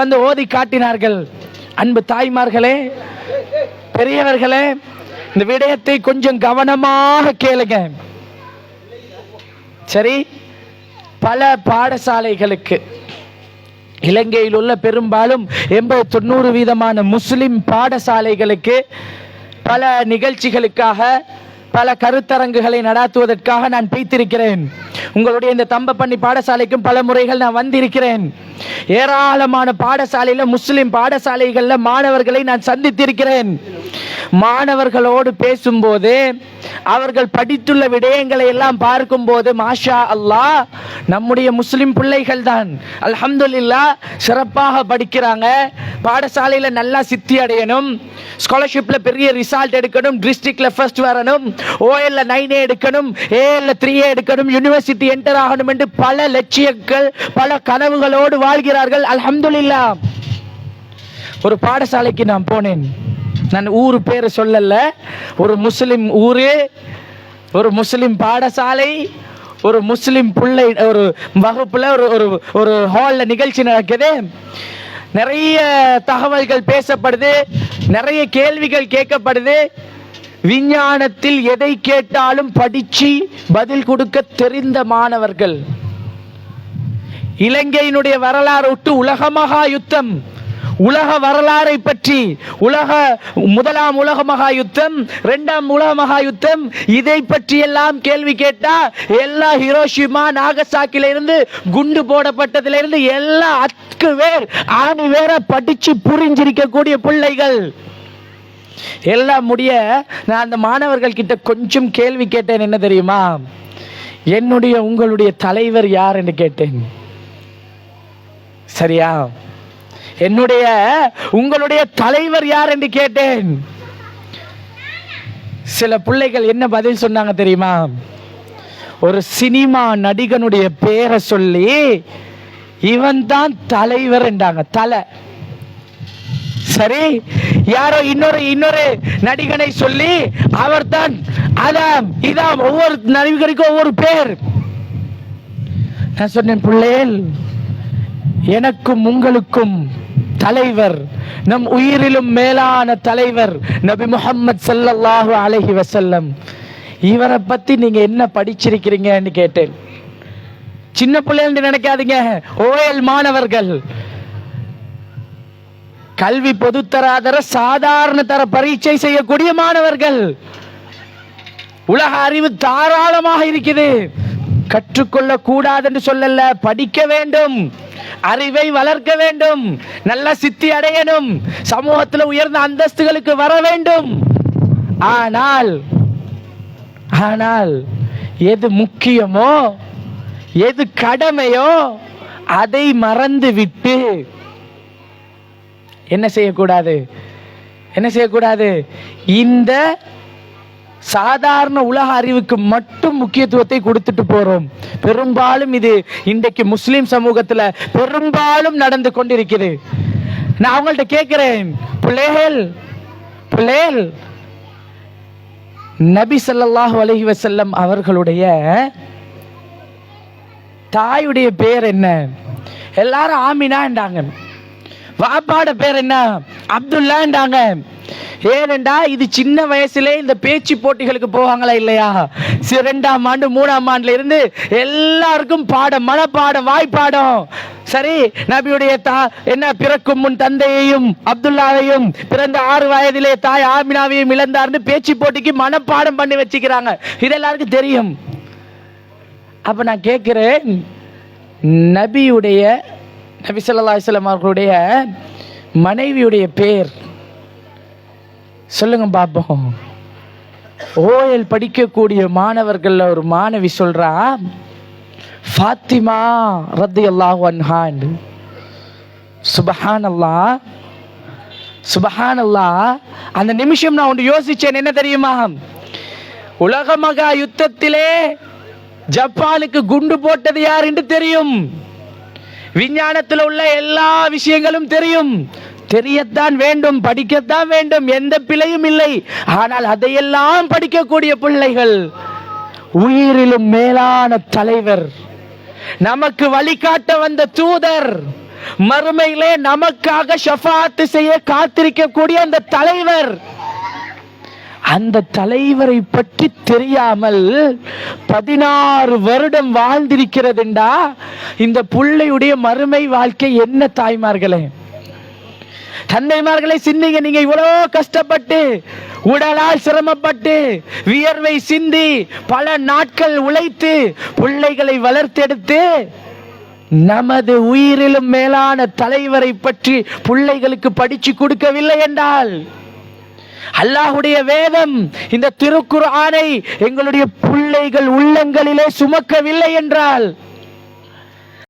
வந்து ஓதி காட்டினார்கள். அன்பு தாய்மார்களே பெரியவர்களே இந்த விடயத்தை கொஞ்சம் கவனமாக கேளுங்க. சரி பல பாடசாலைகளுக்கு இலங்கையில் உள்ள பெரும்பாலும் எண்பது தொண்ணூறு வீதமான முஸ்லிம் பாடசாலைகளுக்கு பல நிகழ்ச்சிகளுக்காக பல கருத்தரங்குகளை நடாத்துவதற்காக நான் பீத்திருக்கிறேன் உங்களுடைய இந்த தம்பப்பண்ணி பாடசாலைக்கும் பல முறைகள் நான் வந்திருக்கிறேன். ஏராளமான பாடசாலையில் முஸ்லிம் பாடசாலைகளில் மாணவர்களை நான் சந்தித்திருக்கிறேன். மாணவர்களோடு பேசும்போது அவர்கள் படித்துள்ள விடயங்களை எல்லாம் பார்க்கும்போது மாஷா அல்லாஹ் நம்முடைய முஸ்லிம் பிள்ளைகள் தான். அல்ஹம்துல்லா சிறப்பாக படிக்கிறாங்க. பாடசாலையில் நல்லா சித்தி அடையணும். ஸ்காலர்ஷிப்பில் பெரிய ரிசல்ட் எடுக்கணும். டிஸ்ட்ரிக்டில் ஃபர்ஸ்ட் வரணும். ஓஎல்ல நைனே எடுக்கணும். ஏஎல்ல த்ரீயே எடுக்கணும். யூனிவர்சிட்டி என்டர் ஆகணும் என்று பல லட்சியங்கள் பல கனவுகளோடு வாழ்கிறார்கள். அல்ஹம்துல்லா ஒரு பாடசாலைக்கு நான் போனேன். நான் ஊர் பேர் சொல்லல. ஒரு முஸ்லிம் ஊரு ஒரு முஸ்லிம் பாடசாலை ஒரு முஸ்லிம் பிள்ளை ஒரு வகுப்புல ஒரு ஒரு ஒரு ஹாலில் நிகழ்ச்சி நடக்குது. நிறைய தகவல்கள் பேசப்படுது. நிறைய கேள்விகள் கேட்கப்படுது. விஞ்ஞானத்தில் எதை கேட்டாலும் படிச்சு பதில் கொடுக்க தெரிந்த மாணவர்கள். இலங்கையினுடைய வரலாறு விட்டு உலகமகா யுத்தம். உலக வரலாறை பற்றி உலக முதலாம் உலக மகா யுத்தம் இரண்டாம் உலக மகா யுத்தம் இதை பற்றி எல்லாம் கேள்வி கேட்டா எல்லா ஹிரோஷிமா நாகசாக்கில இருந்து குண்டு போடப்பட்டதுல இருந்து எல்லா அக்கு வேர் ஆணி வேற படிச்சு புரிஞ்சிருக்கக்கூடிய பிள்ளைகள். எல்லாம் முடிய நான் அந்த மாணவர்கள் கிட்ட கொஞ்சம் கேள்வி கேட்டேன் என்ன தெரியுமா? என்னுடைய உங்களுடைய தலைவர் யார் என்று கேட்டேன். சரியா? என்னுடைய உங்களுடைய தலைவர் யார் என்று கேட்டேன். சில பிள்ளைகள் என்ன பதில் சொன்னாங்க தெரியுமா? ஒரு சினிமா நடிகனுடைய பேரை சொல்லி இவன் தான் தலைவர் என்றாங்க. தலை. சரி யாரோ இன்னொரு இன்னொரு நடிகனை சொல்லி அவர்தான் அதாம் இதாம் ஒவ்வொரு நடிகருக்கும் ஒவ்வொரு பேர். நான் சொன்னேன் பிள்ளைகள் எனக்கும் உங்களுக்கும் தலைவர் நம் உயிரிலும் மேலான தலைவர் நபி முகம்மது ஸல்லல்லாஹு அலஹி வசல்லம் இவரை பத்தி நீங்க என்ன படிச்சிருக்கிறீங்கன்னு கேட்டேன். சின்ன பிள்ளைகள் நினைக்காதீங்க ஓயல் மாணவர்கள். கல்வி பொதுத்தராதர சாதாரண தர பரீட்சை செய்யக்கூடிய மாணவர்கள். உலக அறிவு தாராளமாக இருக்குது. கற்றுக்கொள்ள கூடாது என்று சொல்லல படிக்க வேண்டும். அறிவை வளர்க்க வேண்டும். நல்ல சித்தி அடையணும். சமூகத்தில் உயர்ந்த அந்தஸ்துகளுக்கு வர வேண்டும். ஆனால் ஆனால் எது முக்கியமோ எது கடமையோ அதை மறந்து விட்டு என்ன செய்யக்கூடாது? என்ன செய்யக்கூடாது? இந்த சாதாரண உலக அறிவுக்கு மட்டும் முக்கியத்துவத்தை கொடுத்துட்டு போறோம். பெரும்பாலும் இது இன்றைக்கு முஸ்லிம் சமூகத்துல பெரும்பாலும் நடந்து கொண்டிருக்கிறது. நான் அவங்கள்ட்ட கேட்கிறேன் பிள்ளைகள் பிள்ளைகள் நபி ஸல்லல்லாஹு அலஹி வசல்லம் அவர்களுடைய தாயுடைய பேர் என்ன? எல்லாரும் ஆமினாண்டாங்க வாப்பாட பேர் என்ன? அப்துல்லாண்டாங்க ஏனெண்டா இது சின்ன வயசுல இந்த பேச்சு போட்டிகளுக்கு போவாங்களா இல்லையா? ரெண்டாம் ஆண்டு மூணாம் ஆண்டுல இருந்து எல்லாருக்கும் பாடம் மனப்பாடம் வாய்ப்பாடம். சரி நபியுடைய தா என்ன பிறக்கும் முன் தந்தையையும் அப்துல்லாவையும் பிறந்த ஆறு வயதிலே தாய் ஆமினாவையும் இழந்தார்னு பேச்சு போட்டிக்கு மனப்பாடம் பண்ணி வச்சுக்கிறாங்க. இது எல்லாருக்கும் தெரியும். அப்ப நான் கேட்கிறேன் நபியுடைய நபி சொல்லா அலைஹி அவர்களுடைய மனைவியுடைய பேர். சொல்லுங்க பாப்போம். ஓஎல் படிக்கக்கூடிய மாணவர்கள்ல ஒரு மாணவி சொல்றா ஃபாத்திமா சுபஹான் அல்லாஹ் சுபஹானல்லாஹ் அல்லா அந்த நிமிஷம் நான் ஒன்று யோசிச்சேன் என்ன தெரியுமா? உலக மகா யுத்தத்திலே ஜப்பானுக்கு குண்டு போட்டது யார் என்று தெரியும். விஞ்ஞானத்தில் உள்ள எல்லா விஷயங்களும் தெரியும். தெரியத்தான் வேண்டும் படிக்கத்தான் வேண்டும் எந்த பிழையும் இல்லை. ஆனால் அதையெல்லாம் படிக்கக்கூடிய பிள்ளைகள் உயிரிலும் மேலான தலைவர். நமக்கு வழிகாட்ட வந்த தூதர் மறுமையிலே நமக்காக ஷஃபாத்து செய்ய காத்திருக்கக்கூடிய அந்த தலைவர். அந்த தலைவரை பற்றி தெரியாமல் பதினாறு வருடம் வாழ்ந்திருக்கிறதுண்டா. இந்த பிள்ளையுடைய மறுமை வாழ்க்கை என்ன தாய்மார்களே? தந்தைமார்களை சிந்திங்க நீங்க இவ்வளோ கஷ்டப்பட்டு உடலால் சிரமப்பட்டு வியர்வை சிந்தி பல நாட்கள் உழைத்து பிள்ளைகளை வளர்த்தெடுத்து நமது உயிரிலும் மேலான தலைவரை பற்றி பிள்ளைகளுக்கு படிச்சு கொடுக்கவில்லை என்றால் அல்லாஹுடைய வேதம் இந்த திருக்குர்ஆனை எங்களுடைய பிள்ளைகள் உள்ளங்களிலே சுமக்கவில்லை என்றால்